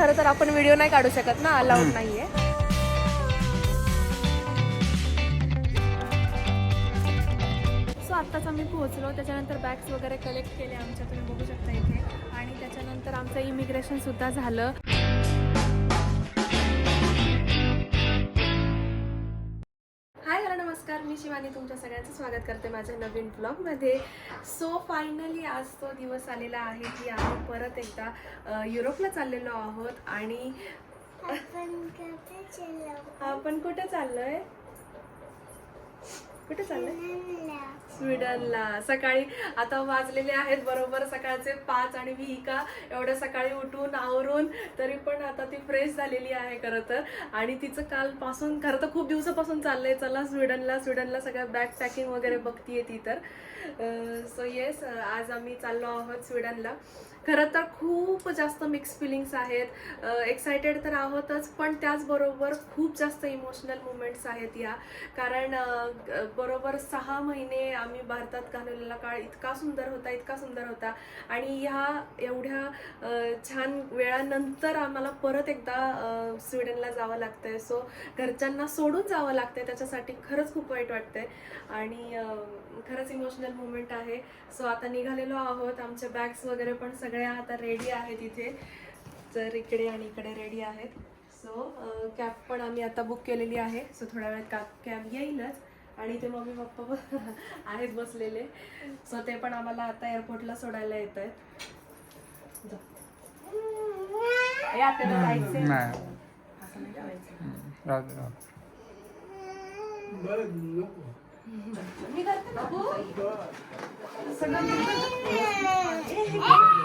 खरं तर आपण व्हिडिओ नाही काढू शकत ना अलाउड नाहीये. सो आत्ताच आम्ही पोहोचलो त्याच्यानंतर बॅग्स वगैरे कलेक्ट केले आमच्या तुम्ही बघू शकता इथे. आणि त्याच्यानंतर आमचं इमिग्रेशन सुद्धा झालं. नमस्कार मी शिवानी तुमच्या सगळ्यांचं स्वागत करते माझ्या नवीन ब्लॉगमध्ये सो फायनली आज तो दिवस आलेला आहे की आम्ही परत एकदा युरोपला चाललेलो आहोत आणि आपण कुठे चाललोय? कुठे चाललोय? स्वीडनला. सकाळी आता वाजलेले आहेत बरोबर सकाळचे पाच आणि विहिका एवढ्या सकाळी उठून आवरून तरी पण आता ती फ्रेश झालेली आहे खरं तर. आणि तिचं कालपासून खरं तर खूप दिवसापासून चाललंय. चला स्वीडनला स्वीडनला सगळ्या बॅग पॅकिंग वगैरे बघतीये ती तर. सो येस आज आम्ही चाललो आहोत स्वीडनला. खरं तर खूप जास्त मिक्स फिलिंग्स आहेत. एक्सायटेड तर आहोतच पण त्याचबरोबर खूप जास्त इमोशनल मुमेंट्स आहेत या. कारण बरोबर सहा महिने आम्ही भारतात घालवलेला काळ इतका सुंदर होता इतका सुंदर होता. आणि ह्या एवढ्या छान वेळानंतर आम्हाला परत एकदा स्वीडनला जावं लागतंय. सो घरच्यांना सोडून जावं लागतंय त्याच्यासाठी खरंच खूप वाईट वाटतंय. आणि खरंच इमोशनल मुवमेंट आहे. सो आता निघालेलो आहोत आमच्या बॅग्स वगैरे पण सगळे सगळ्या आता रेडी आहेत इथे. तर इकडे आणि इकडे रेडी आहेत. सो कॅब पण आम्ही आता बुक केलेली आहे. सो थोड्या वेळात का कॅब येईलच. आणि ते मम्मी पप्पा पण आहेत बसलेले. सो ते पण आम्हाला आता एअरपोर्टला सोडायला येत आहेत. आपल्याला जायचंय. नाही. असं नाही. मी करते ना हो. सगळं मी हा का?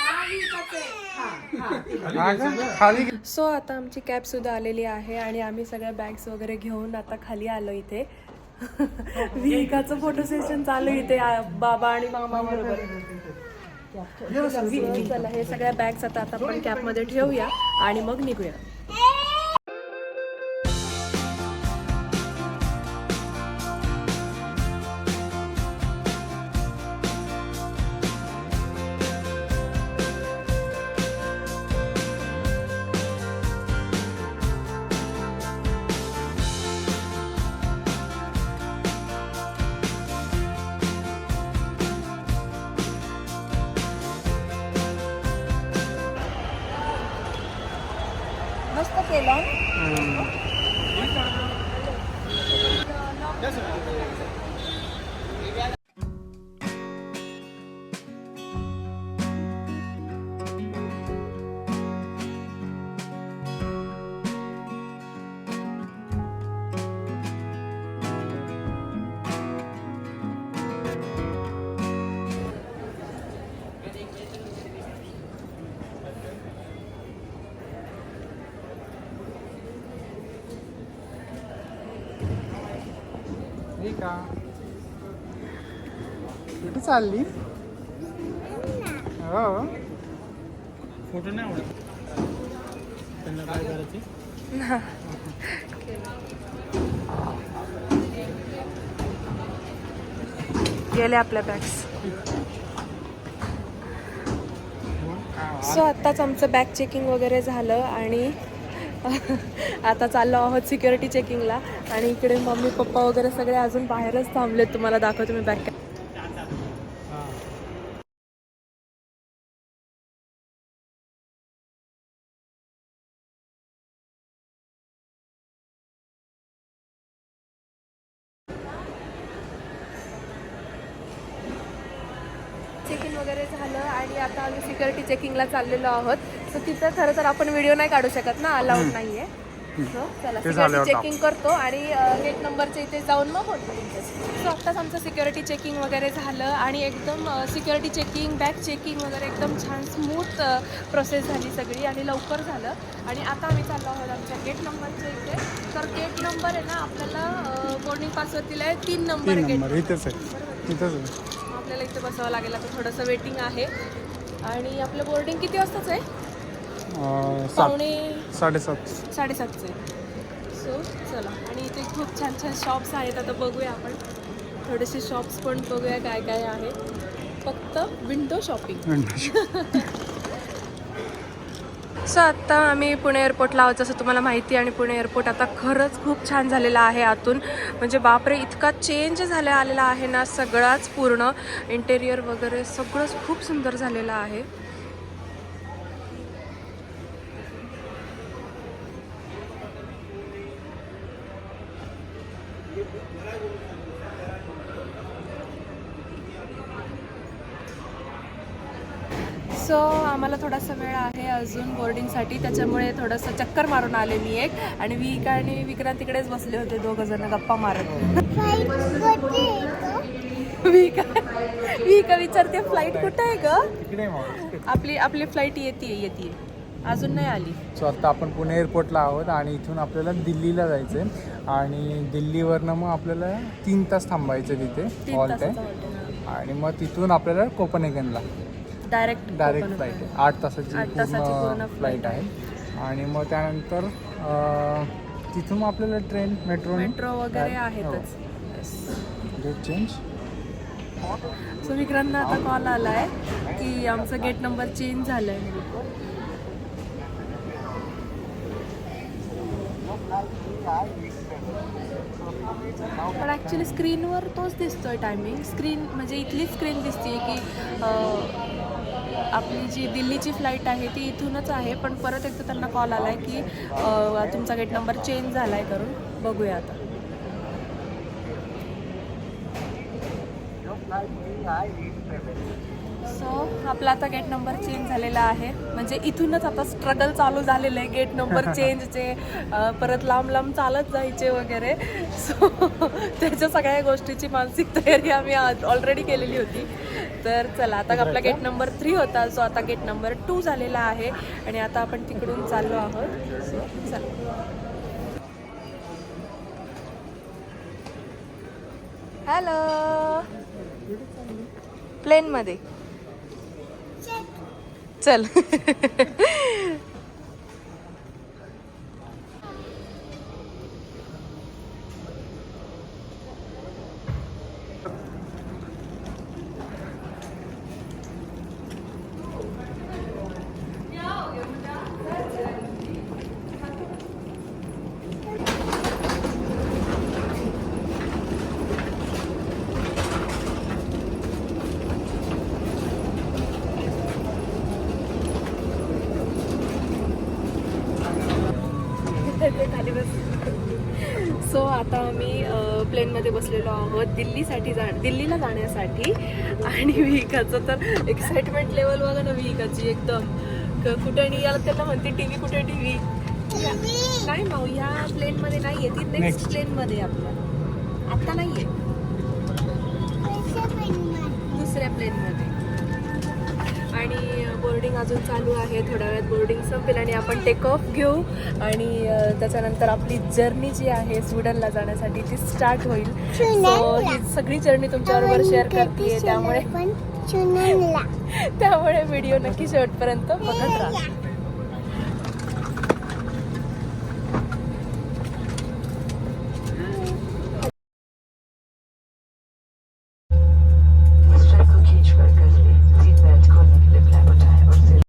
खाली गे- सो आता आमची कॅब सुद्धा आलेली आहे आणि आम्ही सगळ्या बॅग्स वगैरे घेऊन आता खाली आलो इथे. विहिकाचं फोटो सेशन चालू इथे बाबा आणि मामा बरोबर. चला हे सगळ्या बॅग्स आता आता आपण कॅबमध्ये ठेवूया आणि मग निघूया. का? कुठे चालली. हो. फोटो नाही आवडत. त्यांना काय करायचे? गेले आपल्या बॅग्स सो आत्ताच आमचं बॅग चेकिंग वगैरे झालं आणि आता चाललो आहोत सिक्युरिटी चेकिंगला आणि इकडे मम्मी पप्पा वगैरे सगळे अजून बाहेरच थांबलेत. तुम्हाला दाखवतो मी बॅक चेकिंग वगैरे झालं आणि आता आम्ही सिक्युरिटी चेकिंगला चाललेलो आहोत. सो तिथं खरं तर आपण व्हिडिओ नाही काढू शकत ना अलाउड नाहीये. सो चला चेकिंग करतो आणि गेट नंबरच्या इथे जाऊन मग बोलतो तुमच्याशी सो आत्ताच आमचं सिक्युरिटी चेकिंग वगैरे झालं आणि एकदम सिक्युरिटी चेकिंग बॅग चेकिंग वगैरे एकदम छान स्मूथ प्रोसेस झाली सगळी आणि लवकर झालं. आणि आता आम्ही चाललो आहोत आमच्या गेट नंबरच्या इथे. तर गेट नंबर आहे ना आपल्याला बोर्डिंग पासवरतीला आहे तीन नंबर गेट आहे. आहे. आपल्याला इथे बसावं लागेल आता थोडंसं वेटिंग आहे. आणि आपलं बोर्डिंग किती वाजताच आहे? पावणे साडेसात. साडेसातचं. सो चला. आणि इथे खूप छान छान शॉप्स आहेत. आता बघूया आपण. थोडेसे शॉप्स पण बघूया काय काय आहे. फक्त विंडो शॉपिंग सो आत्ता आम्ही पुणे एअरपोर्टला आहोत जसं तुम्हाला माहिती आहे. आणि पुणे एअरपोर्ट आता खरंच खूप छान झालेला आहे आतून. म्हणजे बापरे इतका चेंज झाला आलेला आहे ना सगळाच पूर्ण इंटेरियर वगैरे सगळंच खूप सुंदर झालेलं आहे. अजून बोर्डिंगसाठी त्याच्यामुळे थोडंसं चक्कर मारून आले मी एक. आणि विका आणि विक्रांत तिकडेच बसले होते. दोघं जण गप्पा मारत. आहे गं? विका. विका विचारते फ्लाईट कुठं आहे ग? आपली आपली फ्लाईट येते येते अजून नाही आली. सो आता आपण पुणे एअरपोर्टला आहोत आणि इथून आपल्याला दिल्लीला जायचं आहे आणि दिल्लीवरनं मग आपल्याला तीन तास थांबायचं तिथे. तासाचा टाईम आणि मग तिथून आपल्याला कोपनहेगनला डायरेक्ट डायरेक्ट फ्लाईट आहे. आठ तासाची आठ तासाची पूर्ण पूर्ण फ्लाईट आहे. आणि मग त्यानंतर अं, तिथून मग आपल्याला ट्रेन मेट्रो मेट्रो वगैरे हो. आहेतच. चेंज सो विक्रांतला आता कॉल आलाय की आमचं गेट नंबर चेंज झालंय. पण ॲक्च्युली स्क्रीनवर तोच दिसतोय टायमिंग स्क्रीन म्हणजे इथलीच स्क्रीन दिसते की अं, आपली जी दिल्लीची फ्लाईट आहे ती इथूनच आहे पण परत एकदा त्यांना कॉल आला आहे की तुमचा गेट नंबर चेंज झाला आहे करून. बघूया आता. सो आपला आता गेट नंबर चेंज झालेला आहे. म्हणजे इथूनच आता स्ट्रगल चालू झालेलं आहे. गेट नंबर चेंजचे परत लांब लांब चालत जायचे वगैरे. सो त्याच्या सगळ्या गोष्टीची मानसिक तयारी आम्ही ऑलरेडी केलेली होती. तर चला आता आपला गेट नंबर थ्री होता. जो आता गेट नंबर टू झालेला आहे. आणि आता आपण तिकडून चाललो आहोत. सो चला. हॅलो प्लेनमध्ये चल खाली बस सो आता आम्ही प्लेनमध्ये बसलेलो आहोत दिल्लीसाठी जा दिल्लीला जाण्यासाठी. आणि विहिकाचं तर एक्साइटमेंट लेवल बघा ना विहिकाची एकदम. क- कुठे याला त्यांना म्हणते टी व्ही कुठे टी व्ही नाही माऊ या प्लेनमध्ये नाही आहे ती नेक्स्ट. प्लेनमध्ये आपल्या आत्ता नाही आहे. दुसऱ्या प्लेनमध्ये. आणि बोर्डिंग अजून चालू आहे. थोड्या वेळात बोर्डिंग संपेल आणि आपण टेक ऑफ घेऊ. आणि त्याच्यानंतर आपली जर्नी जी आहे स्वीडनला जाण्यासाठी ती स्टार्ट होईल. सो? ही सगळी जर्नी तुमच्याबरोबर शेअर करते त्यामुळे. त्यामुळे व्हिडिओ नक्की शेवटपर्यंत बघत राहा Strek och Kitschberg Gasly, Seatbelt Kollek, Leclerc och Taher och Sil-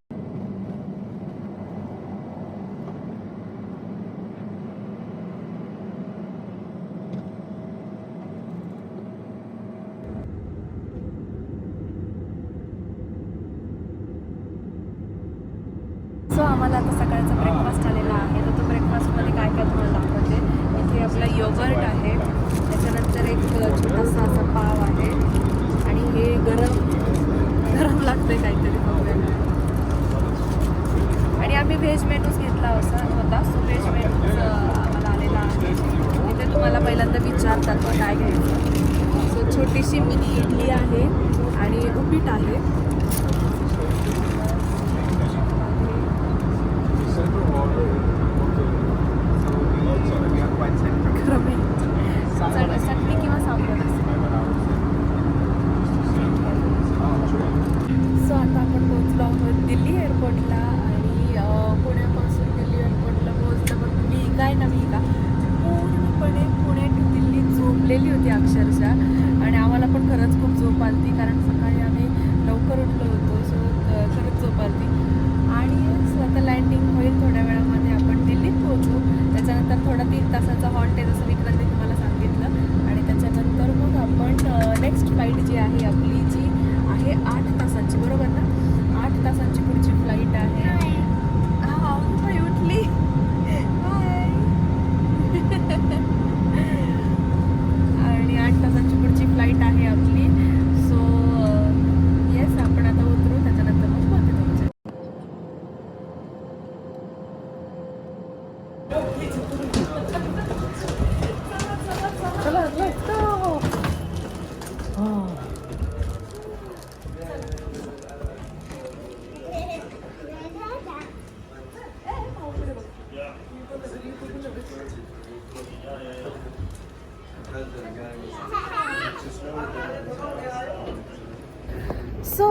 so आम्हाला आता सकाळचा ब्रेकफास्ट आलेला आहे तर तो ब्रेकफास्टमध्ये काय काय तुम्हाला दाखवते इथे आपला योगर्ट आहे त्याच्यानंतर एक छोटासा असा पाव आहे आणि हे गरम गरम लागतंय काहीतरी बघूया. आणि आम्ही व्हेज मेनूज घेतला असा होता सो व्हेज मेनूज आम्हाला आलेला आहे इथे तुम्हाला पहिल्यांदा विचारतात की काय घ्यायचं सो छोटीशी मिनी इडली आहे आणि आहे गरम आहे चट- चटणी किंवा सांबार सो आता आपण पोहोचलो आहोत दिल्ली एअरपोर्टला आणि अं, पुण्यापासून दिल्ली एअरपोर्टला पोहोचलं पण मी काय ना मी का पूर्णपणे पुणे टू दिल्ली झोपलेली होती अक्षरशः आणि आम्हाला पण खरंच खूप झोप आली कारण सकाळी आम्ही लवकर उठलो होतो सो खरंच झोप आली आणि so आता लँडिंग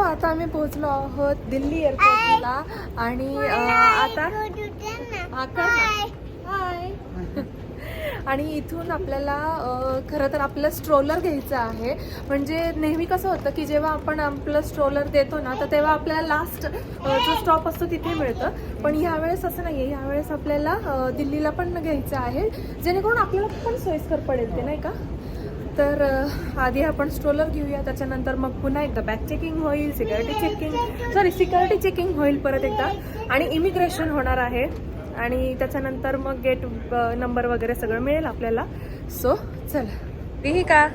आता आम्ही पोहोचलो आहोत दिल्ली एअरपोर्टला. आणि आता आणि इथून आपल्याला खरं तर आपलं स्ट्रोलर घ्यायचं आहे. म्हणजे नेहमी कसं होतं की जेव्हा आपण आपलं स्ट्रोलर देतो ना तर तेव्हा आपल्याला लास्ट जो स्टॉप असतो तिथे मिळतं. पण ह्यावेळेस असं नाही आहे ह्यावेळेस आपल्याला दिल्लीला पण घ्यायचं आहे. जेणेकरून आपल्याला पण सोयीस्कर पडेल ते नाही का? तर आधी आपण स्ट्रोलर घेऊया त्याच्यानंतर मग पुन्हा एकदा बॅक चेकिंग होईल security checking sorry security checking होईल परत एकदा. आणि इमिग्रेशन होणार आहे. आणि त्याच्यानंतर मग गेट नंबर वगैरे सगळं मिळेल आपल्याला. सो चला. तेही का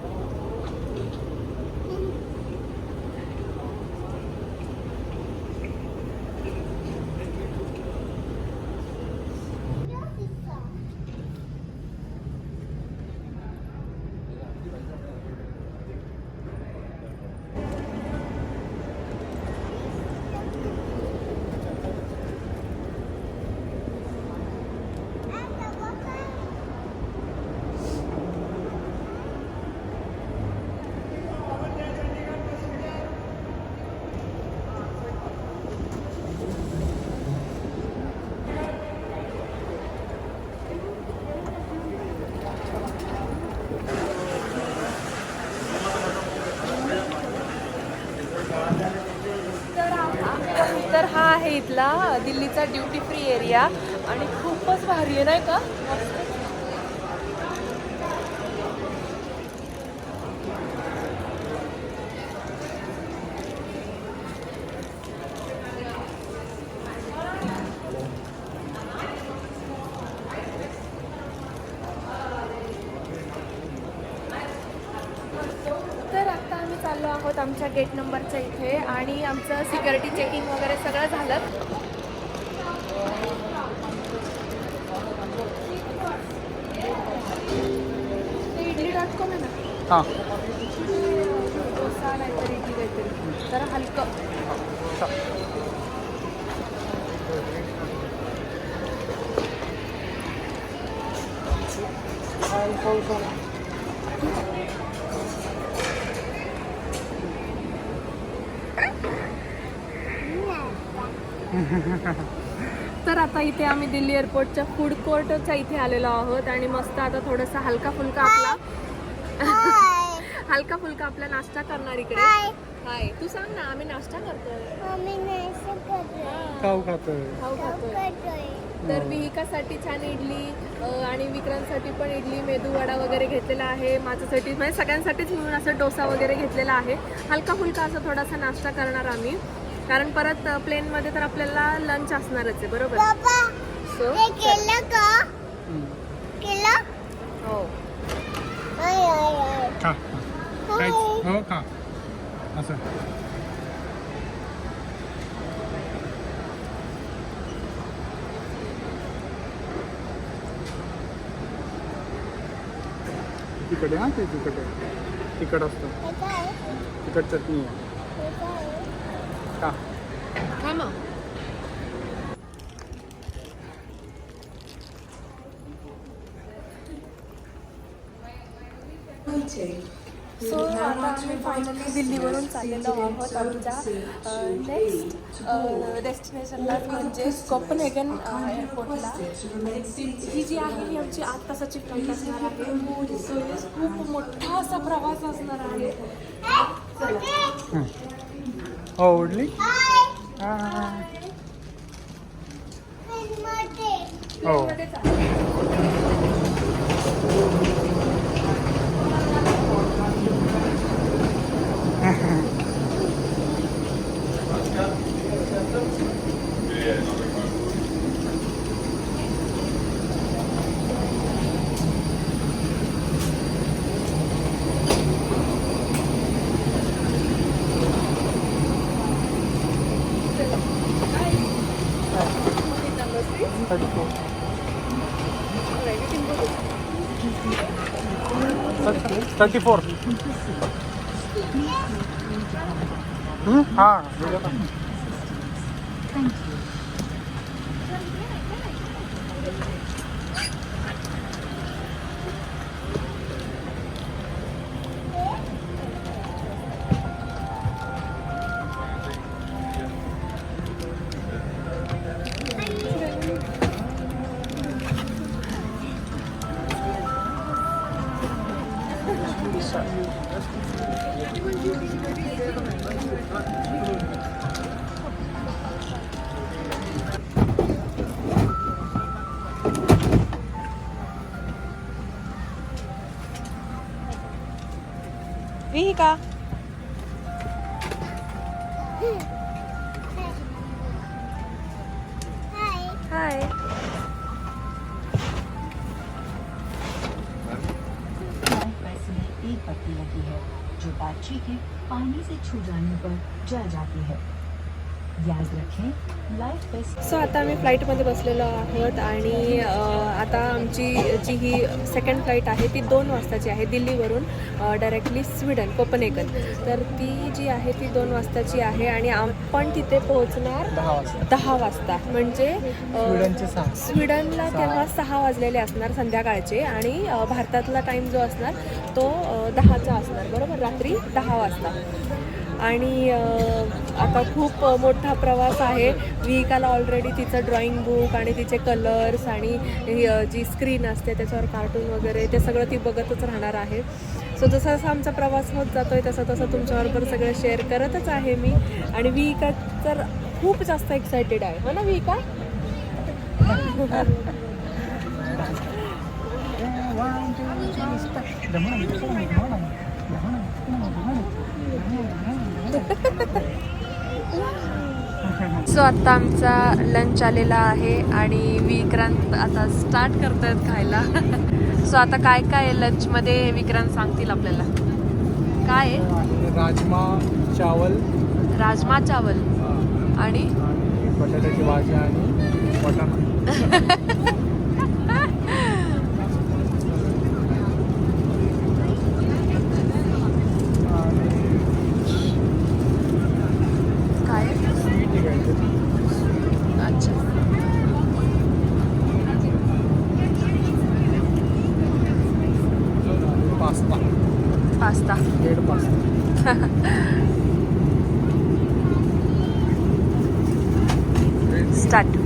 तर हा- तर हा आहे इथला दिल्लीचा ड्युटी फ्री एरिया आणि खूपच भारी आहे नाही का मस्त. तर आता आम्ही चाललो आहोत आमच्या गेट नंबरच्या इथे आणि आमचं सिक्युरिटी चेकिंग वगैरे सगळं झालं कॉम ना. हां. डोसा नाहीतर इडली काहीतरी. जरा हलकं. तर आता इथे आम्ही दिल्ली एअरपोर्टच्या फूड कोर्टच्या इथे आलेलो आहोत आणि मस्त आता थोडासा हलका फुलका आपला हलका फुलका आपला नाश्ता करणार इकडे? हाय. हाय. तू सांग ना आम्ही नाश्ता करतोय. शकत खाऊ खातोय. खाऊ खातोय. करतोय तर विहिकासाठी छान इडली अ, आणि विक्रांतसाठी पण इडली मेदू वडा वगैरे घेतलेला आहे. माझ्यासाठी म्हणजे सगळ्यांसाठीच मिळून असं डोसा वगैरे घेतलेला आहे. हलका फुलका असा थोडासा नाश्ता करणार आम्ही. कारण परत अ, प्लेनमध्ये तर आपल्याला लंच असणारच आहे बरोबर? बाबा सो हे केलं का? केलं? हो. आय आय आय. खा. काय हो खा असं आहे हा ते तिखट आहे तिखट असतं. हे तिखट चटणी आहे. का? मग सो आता आम्ही फायनली दिल्लीवरून चाललेलो आहोत आमच्या नेक्स्ट डेस्टिनेशनला म्हणजे कोपनहेगन एअरपोर्टला ही जी आहे ही आमची आठ तासाची फ्लाईट असणार आहे. सो खूप मोठा असा प्रवास असणार आहे. हाय हा. 24. Hmm? Ah, हाय हाय लाइफ में एक पत्ती लगी है जो बैटरी के पानी से छू जाने पर जल जाती है याद रखें सो आता आम्ही फ्लाईटमध्ये बसलेलो आहोत आणि आता आमची जी ही सेकंड फ्लाईट आहे ती दोन वाजताची आहे दिल्लीवरून. डायरेक्टली स्वीडन कोपनेगन तर ती जी आहे ती दोन वाजताची आहे आणि आपण तिथे पोहोचणार दहा वाजता. म्हणजे स्वीडनला. तेव्हा सहा वाजलेले असणार संध्याकाळचे आणि भारतातला टाईम जो असणार तो दहाचा असणार. बरोबर? रात्री दहा वाजता. आणि आता खूप मोठा प्रवास आहे. विहिकाला ऑलरेडी तिचं ड्रॉइंग बुक आणि तिचे कलर्स आणि जी स्क्रीन असते त्याच्यावर कार्टून वगैरे ते सगळं ती बघतच राहणार आहे. सो जसा जसा आमचा प्रवास होत जातोय तसं तसं तुमच्याबरोबर सगळं शेअर करतच आहे मी. आणि विहिका तर खूप जास्त एक्सायटेड आहे. हो ना विहिका सो आत्ता आमचा लंच आलेला आहे आणि विक्रांत आता स्टार्ट करतायत खायला. सो आता काय काय लंचमध्ये विक्रांत सांगतील आपल्याला? काय आहे? राजमा चावल. राजमा चावल. आणि? आणि बटाट्याची भाजी आणि वाटाणा काय आहे? स्वीट आहे काहीतरी. अच्छा आणि pasta pasta bread pasta start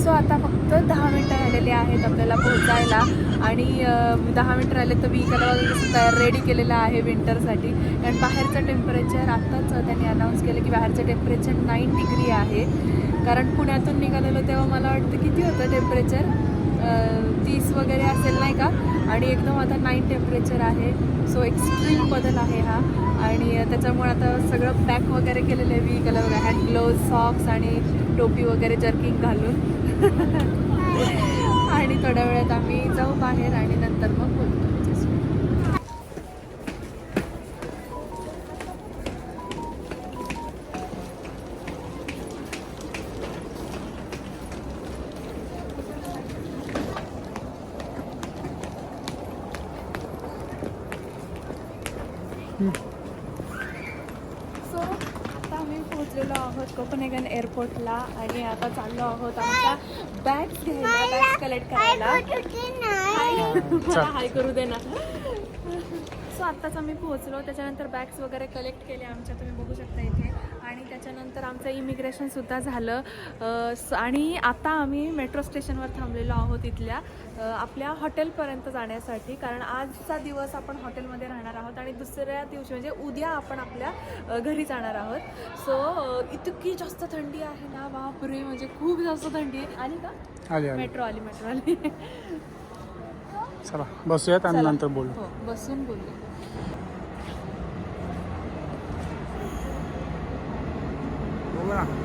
so आता फक्त दहा मिनटं राहिलेली आहेत पोहोचायला. आणि दहा मिनटं राहिले तर मी तयार रेडी केलेला आहे विंटरसाठी कारण बाहेरचं टेम्परेचर आत्ताच त्यांनी अनाऊन्स केलं की बाहेरचं टेम्परेचर नाईन डिग्री आहे. कारण पुण्यातून निघालेलो तेव्हा मला वाटतं किती होतं टेम्परेचर तीस वगैरे असेल नाही का? आणि एकदम आता नाईन टेम्परेचर आहे. सो एक्स्ट्रीम बदल आहे हा. आणि त्याच्यामुळे आता सगळं पॅक वगैरे केलेलं आहे व्हीकल वगैरे हँड ग्लोव्ज सॉक्स आणि टोपी वगैरे जर्किंग घालून. थोड्या वेळात आम्ही जाऊ बाहेर आणि नंतर मग आहोत कोपनेगन एअरपोर्टला आणि आता चाललो आहोत आमच्या बॅग्स घ्यायला बॅग्स कलेक्ट करायला. मला हाय. करू दे ना. सो आत्ताच आम्ही पोहोचलो त्याच्यानंतर बॅग्स वगैरे कलेक्ट केले आमच्या तुम्ही बघू शकता इथे. त्याच्यानंतर आमचं इमिग्रेशनसुद्धा झालं. आणि आता आम्ही मेट्रो स्टेशनवर थांबलेलो आहोत इथल्या. आपल्या हॉटेलपर्यंत जाण्यासाठी. कारण आजचा दिवस आपण हॉटेलमध्ये राहणार आहोत आणि दुसऱ्या दिवशी म्हणजे उद्या आपण आपल्या घरी जाणार आहोत. सो इतकी जास्त थंडी आहे ना बापरे म्हणजे खूप जास्त थंडी आहे. आली का? मेट्रो आली. मेट्रो आली चला बसूयात आणि. नंतर बोलू. हो बसून बोलू. बोला